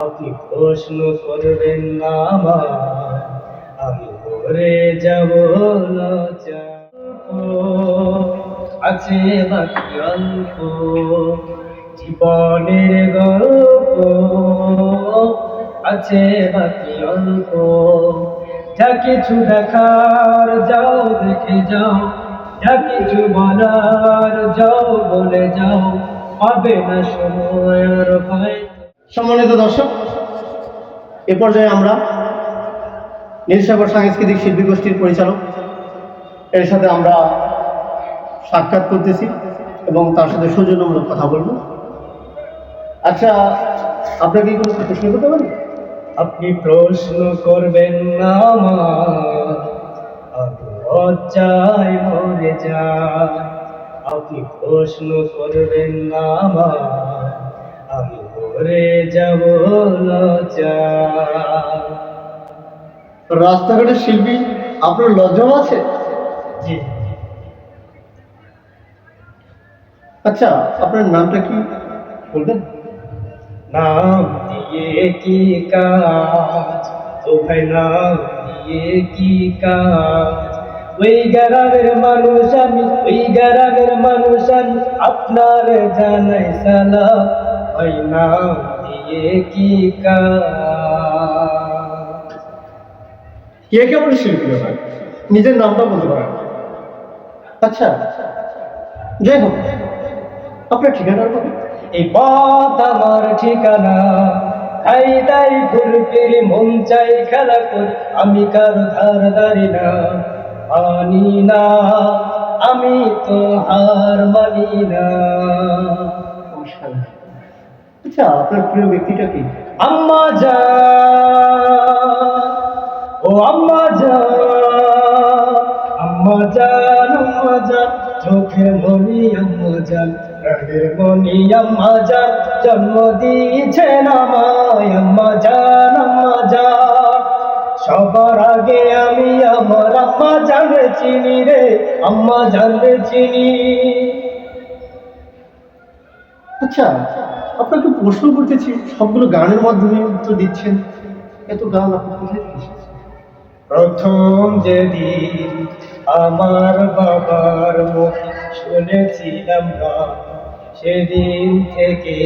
প্রশ্ন করবেন না আমি মরে যাব আছে বাকি জীবনের গল্প। আছে যা কিছু দেখার যাও, দেখে যাও। যা কিছু বলার যাও, বলে যাও। পাবে না সময় আর হয়তো সম্মানিত দর্শক, এ পর্যায়ে আমরা নীলসাগর সাংস্কৃতিক শিল্পী গোষ্ঠীর পরিচালক, এর সাথে আমরা সাক্ষাৎ করতেছি এবং তার সাথে সৌজন্যমূলক কথা বলব। আচ্ছা আপনাকে কোনো প্রশ্ন করতে পারি আপনি প্রশ্ন করবেন না আপনি প্রশ্ন করবেন না যাব রাস্তাঘাটের শিল্পী আপনার লজ্জাও আছে? জি। আচ্ছা আপনার নামটা কি বলবেন? নাম দিয়ে কি কাজ? ও ভাই নাম দিয়ে কি কাজ? ওই গ্রামের মানুষ আমি ওই গ্রামের মানুষ আমি আপনার জানাই সালাম। ওই নাম দিয়ে কি কে কেমন শিল্পী নিজের নামটা বলতে পারেন। আচ্ছা যাই হোক আপনার ঠিকানার কথা এই পথ আমার ঠিকানা তাই তাই ঘুরপির মন চাই খেলা করি। আমি কারও ধার ধারি না মানি না আমি তো হার মানি না। আচ্ছা আপনার প্রিয় ব্যক্তিটা কি? আম্মা যা ও আম্মা যা আম্মা জান আম্মা জান চোখের মনি আম্মা জান প্রাণের মনি আম্মা জান জন্ম দিয়েছেন আমায় আম্মা জান আম্মা জান সবার আগে আমি আমার আম্মা জানবে চিনি রে, আম্মা জানবে চিনি। আচ্ছা আপনাকে প্রশ্ন করতেছি, সবগুলো গানের মাধ্যমে উত্তর দিচ্ছেন। এত গান আপনি কোথায় প্রথম যেদিন আমার বাবার মুখ শুনেছিলাম গান সেদিন থেকে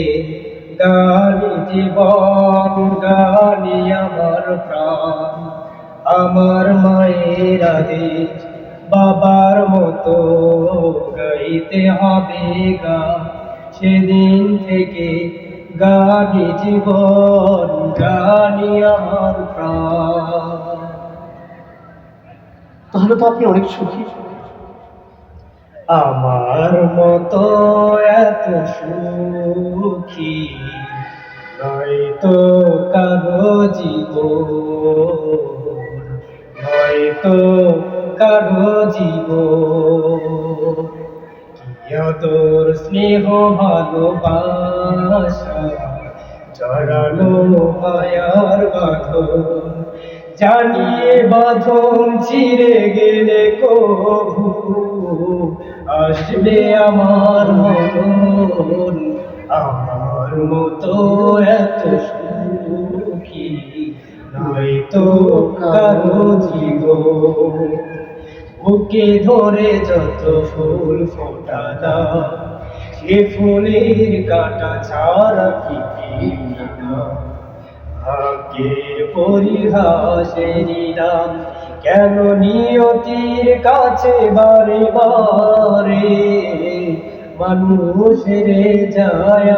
গানি জীবন গানি আমার প্রাণ। আমার মায়ের আদেশ, বাবার মতো গাইতে হবে গান সেদিন থেকে গানি জীবন গানি আমার প্রাণ। তাহলে তো আপনি অনেক সুখী। আমার মতো এত সুখী নয়তো কারও জীবন নয়তো কারও জীবন। তোর স্নেহ ভালোবাসা জড়ানো মায়ার বাঁধন জানিয়ে বাঁধন ছিঁড়ে গেলে কবু। আসবে আমার মন আমার মতো এত সুখী নয়তো কারও জীবন। বুকে ধরে যত ফুল ফোটালা সে ফুলের কাটা ছাড়া কি ভাগ্যের পরিহাসের নাম কেন নিয়তির কাছে বারে বারে মানুষের যায়।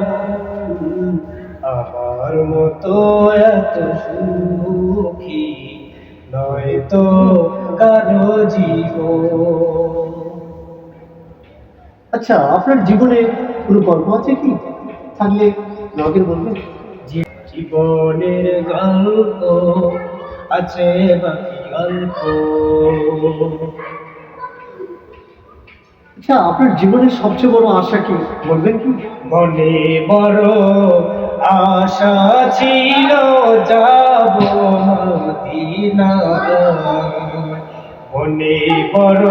আমার মতো এত সুখী, নয়তো কারও জীবন আচ্ছা আপনার জীবনে কোনো গল্প আছে কি? থাকলে আমাকে বলবেন। জীবনের গল্প আছে বাকি গল্প। আচ্ছা আপনার জীবনের সবচেয়ে বড় আশা কি? বলবেন কি? মনে বড় আশা ছিল যাব মদিনা মনে বড়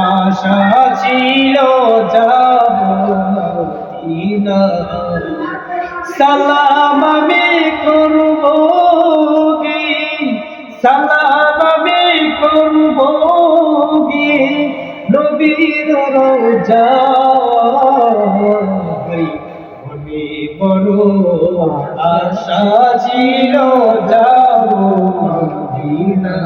আশা ছিল যাব সালাম আমি করব গে সালাম আমি করব গে নবীর রোজা আমি বড় আশা ছিল যাব মদিনা